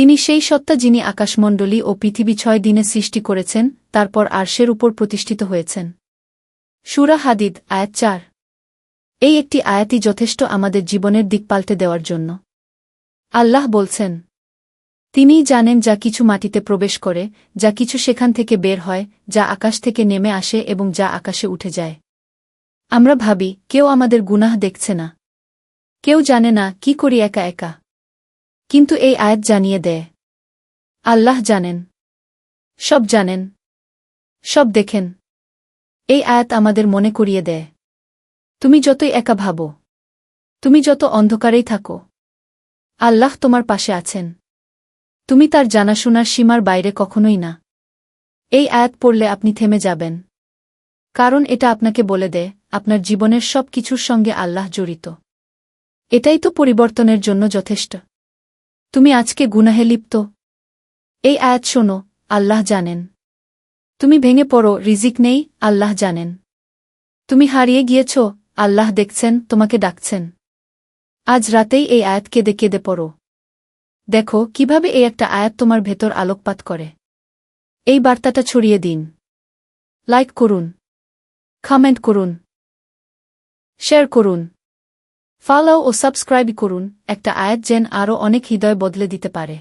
তিনি সেই সত্তা যিনি আকাশমণ্ডলী ও পৃথিবী ছয় দিনে সৃষ্টি করেছেন, তারপর আরশের উপর প্রতিষ্ঠিত হয়েছেন। সুরা হাদিদ, আয়াত চার। এই একটি আয়াতই যথেষ্ট আমাদের জীবনের দিক পাল্টে দেওয়ার জন্য। আল্লাহ বলছেন, তিনিই জানেন যা কিছু মাটিতে প্রবেশ করে, যা কিছু সেখান থেকে বের হয়, যা আকাশ থেকে নেমে আসে এবং যা আকাশে উঠে যায়। আমরা ভাবি, কেউ আমাদের গুনাহ দেখছে না। কেউ জানে না, কি করি একা একা। কিন্তু এই আয়াত জানিয়ে দেয়। আল্লাহ জানেন। সব জানেন। সব দেখেন। এই আয়াত আমাদের মনে করিয়ে দেয়। তুমি যতই একা ভাবো, তুমি যত অন্ধকারেই থাকো, আল্লাহ তোমার পাশে আছেন। তুমি তার জানাশোনার সীমার বাইরে কখনোই না। এই আয়াত পড়লে আপনি থেমে যাবেন। কারণ এটা আপনাকে বলে দেয়, আপনার জীবনের সব কিছুর সঙ্গে আল্লাহ জড়িত। এটাই তো পরিবর্তনের জন্য যথেষ্ট। তুমি আজকে গুনাহে লিপ্ত। এই আয়াত শোনো, আল্লাহ জানেন। তুমি ভেঙে পড়ো, রিজিক নেই, আল্লাহ জানেন। তুমি হারিয়ে গিয়েছ, আল্লাহ দেখছেন, তোমাকে ডাকছেন। আজ রাতেই এই আয়াত কেঁদে কেঁদে পড়ো। দেখো, কীভাবে এই একটা আয়াত তোমার ভেতর আলোকপাত করে। এই বার্তাটা ছড়িয়ে দিন। লাইক করুন। কমেন্ট করুন। শেয়ার করুন। ফলো ও সাবস্ক্রাইব করুন একটা আয়াত যেন আরও অনেক হৃদয় বদলে দিতে পারে।